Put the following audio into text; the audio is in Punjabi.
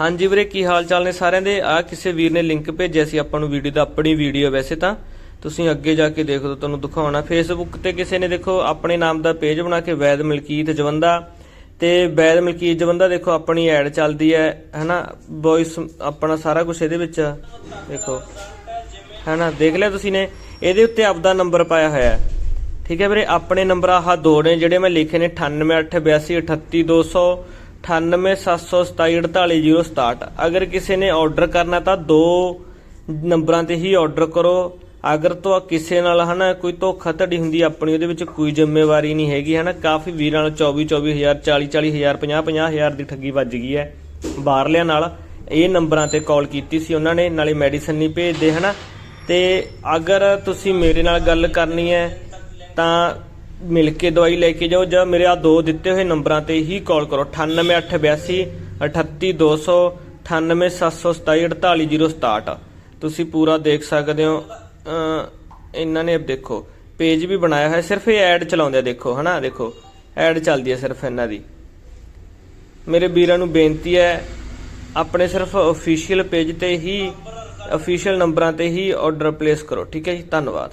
ਹਾਂਜੀ ਵੀਰੇ, ਕੀ ਹਾਲ ਚਾਲ ਨੇ ਸਾਰਿਆਂ ਦੇ? ਆ ਕਿਸੇ ਵੀਰ ਨੇ ਲਿੰਕ ਭੇਜਿਆ ਸੀ ਆਪਾਂ ਨੂੰ ਵੀਡੀਓ ਦਾ, ਆਪਣੀ ਵੀਡੀਓ ਵੈਸੇ ਤਾਂ। ਤੁਸੀਂ ਅੱਗੇ ਜਾ ਕੇ ਦੇਖ ਲਓ ਤੁਹਾਨੂੰ ਦਿਖਾਉਣਾ। ਫੇਸਬੁੱਕ ਤੇ ਕਿਸੇ ਨੇ ਦੇਖੋ ਆਪਣੇ ਨਾਮ ਦਾ ਪੇਜ ਬਣਾ ਕੇ, ਵੈਦ ਮਲਕੀਤ ਜਵੰਦਾ। ਤੇ ਵੈਦ ਮਲਕੀਤ ਜਵੰਦਾ ਦੇਖੋ, ਆਪਣੀ ਐਡ ਚੱਲਦੀ ਹੈ, ਹਨਾ? ਵੌਇਸ ਆਪਣਾ ਸਾਰਾ ਕੁਝ ਇਹਦੇ ਵਿੱਚ। ਆ। ਦੇਖੋ। ਹਨਾ? ਦੇਖ ਲਿਆ ਤੁਸੀਂ ਨੇ? ਇਹਦੇ ਉੱਤੇ ਆਪਦਾ ਨੰਬਰ ਪਾਇਆ ਹੋਇਆ ਹੈ। ਠੀਕ ਹੈ ਵੀਰੇ? ਆਪਣੇ ਨੰਬਰ ਆਹ ਦੋ ਨੇ, ਜਿਹੜੇ ਮੈਂ ਲਿਖੇ ਨੇ 9882838200 9877274867 ਅਗਰ ਕਿਸੇ ਨੇ ਆਰਡਰ ਕਰਨਾ ਤਾਂ ਦੋ ਨੰਬਰਾਂ ਤੇ ਹੀ ਆਰਡਰ ਕਰੋ ਅਗਰ ਤੋਂ ਕਿਸੇ ਨਾਲ ਹਨਾ ਕੋਈ ਧੋਖਾ ਧੜੀ ਹੁੰਦੀ ਆਪਣੀ ਉਹਦੇ ਵਿੱਚ ਕੋਈ ਜ਼ਿੰਮੇਵਾਰੀ ਨਹੀਂ ਹੈਗੀ ਹਨਾ ਕਾਫੀ ਵੀਰਾਂ ਨਾਲ 24 24000 40 40000 50 50000 ਦੀ ਠੱਗੀ ਵੱਜ ਗਈ ਹੈ ਬਾਹਰਲਿਆਂ ਨਾਲ ਇਹ ਨੰਬਰਾਂ ਤੇ ਕਾਲ ਕੀਤੀ ਸੀ ਉਹਨਾਂ ਨੇ ਨਾਲੇ ਮੈਡੀਸਨ ਨਹੀਂ ਭੇਜਦੇ ਹਨਾ ਤੇ ਅਗਰ ਤੁਸੀਂ ਮੇਰੇ ਨਾਲ ਗੱਲ ਕਰਨੀ ਹੈ ਤਾਂ ਮਿਲ ਕੇ ਦਵਾਈ ਲੈ ਕੇ ਜਾਓ ਜਾਂ ਮੇਰੇ ਆ ਦੋ ਦਿੱਤੇ ਹੋਏ ਨੰਬਰਾਂ ਤੇ ਹੀ ਕਾਲ ਕਰੋ। 9882 38200 9877248067 ਤੁਸੀਂ ਪੂਰਾ ਦੇਖ ਸਕਦੇ ਹੋ। ਇਹਨਾਂ ਨੇ ਦੇਖੋ, ਪੇਜ ਵੀ ਬਣਾਇਆ ਹੋਇਆ, ਸਿਰਫ ਇਹ ਐਡ ਚਲਾਉਂਦੇ ਆ, ਦੇਖੋ, ਹਨਾ, ਦੇਖੋ। ਐਡ ਚੱਲਦੀ ਹੈ ਸਿਰਫ ਇਹਨਾਂ ਦੀ। ਮੇਰੇ ਵੀਰਾਂ ਨੂੰ ਬੇਨਤੀ ਹੈ, ਆਪਣੇ ਸਿਰਫ ਅਫੀਸ਼ੀਅਲ ਪੇਜ ਤੇ ਹੀ ਅਫੀਸ਼ੀਅਲ ਨੰਬਰਾਂ ਤੇ ਹੀ ਆਰਡਰ ਪਲੇਸ ਕਰੋ, ਠੀਕ ਹੈ ਜੀ? ਧੰਨਵਾਦ।